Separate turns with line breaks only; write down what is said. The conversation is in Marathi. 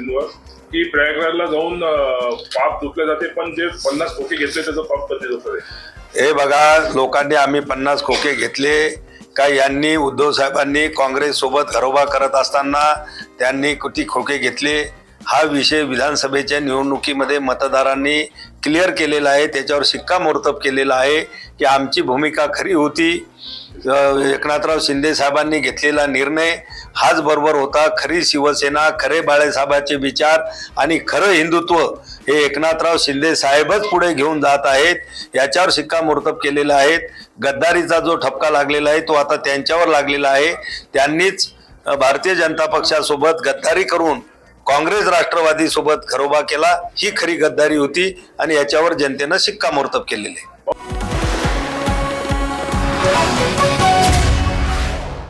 बिंदूवर की प्रयागराजला जाऊन पाप धुतले जाते पण जे पन्नास खोके घेतले त्याचं पाप कधी होतं
हे बघा लोकांनी आम्ही पन्नास खोके घेतले. का यांनी उद्धव साहेबांनी काँग्रेससोबत घरोबा करत असताना त्यांनी किती खोके घेतले? हा विषय विधानसभेच्या निवडणुकीमध्ये मतदारांनी क्लिअर केलेला आहे. त्याच्यावर शिक्कामोर्तब केलेला आहे की आमची भूमिका खरी होती. एकनाथराव शिंदे साहेबांनी घेतलेला निर्णय हाच बरोबर होता. खरी शिवसेना खरे बाळेसाहेबाचे विचार आणि खरं हिंदुत्व हे एकनाथराव शिंदे साहेबच पुढे घेऊन जात आहेत. याच्यावर शिक्कामोर्तब केलेला आहे. गद्दारीचा जो ठपका लागलेला आहे तो आता त्यांच्यावर लागलेला आहे. त्यांनीच भारतीय जनता पक्षासोबत गद्दारी करून काँग्रेस राष्ट्रवादी सोबत खरोबा केला. ही खरी गद्दारी होती आणि याच्यावर जनतेनं शिक्कामोर्तब केलेले